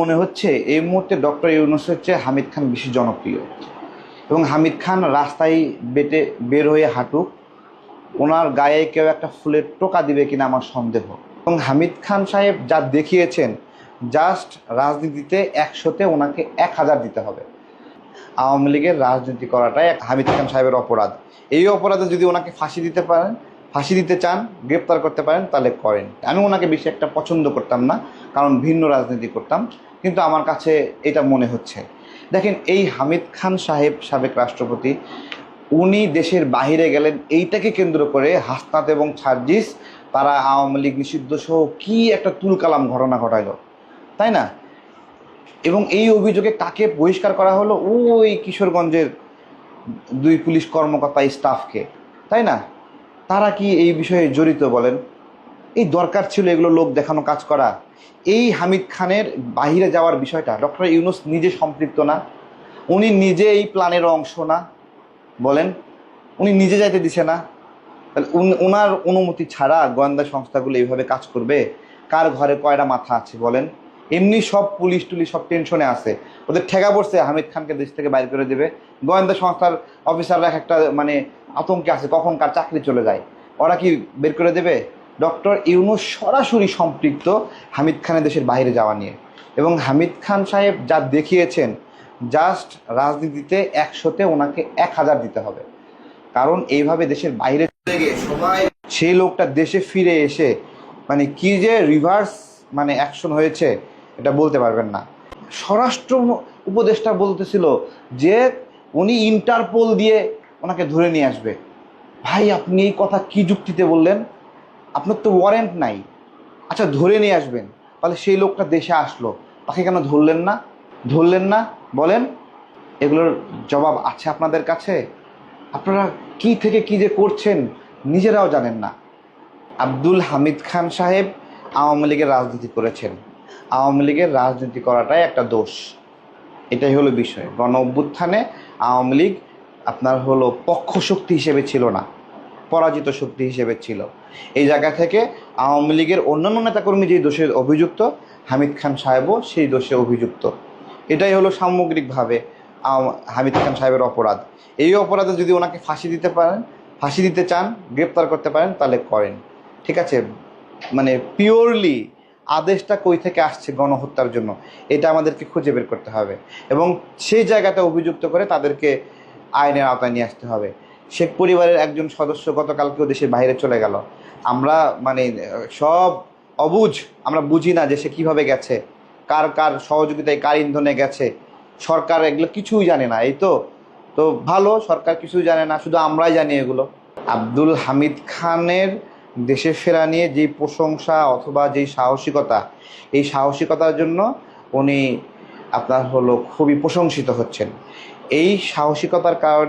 মনে হচ্ছে এই মুহূর্তে ডক্টর ইউনুস হচ্ছে হামিদ খান বেশি জনপ্রিয়। এবং হামিদ খান রাস্তায় বেটে বের হয়ে হাঁটুক, ওনার গায়ে কেউ একটা ফুলের টোকা দিবে কিনা আমার সন্দেহ। এবং হামিদ খান সাহেব যা দেখিয়েছেন, জাস্ট রাজনীতিতে একশোতে ওনাকে এক হাজার দিতে হবে। আওয়ামী লীগের রাজনীতি করাটাই এক হামিদ খান সাহেবের অপরাধ। এই অপরাধে যদি ওনাকে ফাঁসি দিতে পারেন ফাঁসি দিতে চান, গ্রেপ্তার করতে পারেন, তাহলে করেন। আমি ওনাকে বেশি একটা পছন্দ করতাম না, কারণ ভিন্ন রাজনীতি করতাম, কিন্তু আমার কাছে এটা মনে হচ্ছে। দেখেন, এই হামিদ খান সাহেব, সাবেক রাষ্ট্রপতি, উনি দেশের বাহিরে গেলেন, এইটাকে কেন্দ্র করে হাসনাত এবং ছার্জিস, তারা আওয়ামী লীগ নিষিদ্ধ সহ কী একটা তুলকালাম ঘটনা ঘটাইলো, তাই না? এবং এই অভিযোগে কাকে বহিষ্কার করা হলো? ওই কিশোরগঞ্জের দুই পুলিশ কর্মকর্তা, স্টাফকে, তাই না? তারা কি এই বিষয়ে জড়িত বলেন? এই দরকার ছিল এগুলো লোক দেখানো, কাজ করা। এই হামিদ খানের বাহিরে যাওয়ার বিষয়টা, ডক্টর ইউনুস নিজে সম্পৃক্ত না, উনি নিজে এই প্ল্যানের অংশ না বলেন, উনি নিজে যাইতে দিছে না। তাহলে ওনার অনুমতি ছাড়া গোয়েন্দা সংস্থাগুলো এইভাবে কাজ করবে? কার ঘরে কয়টা মাথা আছে বলেন? এমনি সব পুলিশ টুলিশ সব টেনশনে আছে। ওদের ঠেকা পড়ছে, হামিদ খানকে দেশ থেকে বাইর করে দেবে। গোয়েন্দা সংস্থার অফিসাররা একটা মানে আতঙ্কে আছে কখন কার চাকরি চলে যায়। ওরা কি বের করে দেবে? ডক্টর ইউনুস সরাসরি সম্পৃক্ত হামিদ খানের দেশের বাইরে যাওয়া নিয়ে। এবং হামিদ খান সাহেব যা দেখিয়েছেন, জাস্ট রাজনীতিতে একশোতে ওনাকে এক হাজার দিতে হবে। কারণ এইভাবে দেশের বাইরে সবাই সেই লোকটা দেশে ফিরে এসে মানে কি যে রিভার্স মানে অ্যাকশন হয়েছে, এটা বলতে পারবেন না। স্বরাষ্ট্র উপদেষ্টা বলতেছিল যে, উনি ইন্টারপোল দিয়ে ওনাকে ধরে নিয়ে আসবে। ভাই, আপনি এই কথা কি যুক্তিতে বললেন? আপনার তো ওয়ারেন্ট নাই। আচ্ছা ধরে নিয়ে আসবেন। তাহলে সেই লোকটা দেশে আসলো। তাকে কেন ধরলেন না? ধরলেন না? বলেন। এগুলোর জবাব আছে আপনাদের কাছে? আপনারা কি থেকে কি যে করছেন নিজেরাও জানেন না। আব্দুল হামিদ খান সাহেব আওয়ামী লীগের রাজনীতি করেছেন। আওয়ামী লীগের রাজনীতি করাটাই একটা দোষ। এটাই হলো বিষয়। গণ অভ্যুত্থানে আওয়ামী লীগ আপনার হলো পক্ষ শক্তি হিসেবে ছিল না, পরাজিত শক্তি হিসেবে ছিল। এই জায়গা থেকে আওয়ামী লীগের অন্যান্য নেতাকর্মী যেই দোষে অভিযুক্ত, হামিদ খান সাহেবও সেই দোষে অভিযুক্ত। এটাই হলো সামগ্রিকভাবে হামিদ খান সাহেবের অপরাধ। এই অপরাধে যদি ওনাকে ফাঁসি দিতে পারেন, ফাঁসি দিতে চান, গ্রেপ্তার করতে পারেন, তাহলে করেন। ঠিক আছে? মানে পিওরলি আদেশটা কই থেকে আসছে গণহত্যার জন্য? এটা আমাদেরকে খুঁজে বের করতে হবে। এবং সেই জায়গাতে অভিযুক্ত করে তাদেরকে আইনের আওতায় নিয়ে আসতে হবে। শেখ পরিবারের একজন সদস্য গতকালকেও দেশের বাইরে চলে গেল। আমরা মানে সব অবুঝ, আমরা বুঝি না যে সে কীভাবে গেছে, কার কার সহযোগিতায় কার ইন্ধনে গেছে। সরকার এগুলো কিছুই জানে না, এই তো। তো ভালো, সরকার কিছুই জানে না, শুধু আমরাই জানি এগুলো। আব্দুল হামিদ খানের দেশে ফেরা নিয়ে যেই প্রশংসা অথবা যেই সাহসিকতা, এই সাহসিকতার জন্য উনি আপনার হলো খুবই প্রশংসিত হচ্ছেন। এই সাহসিকতার কারণে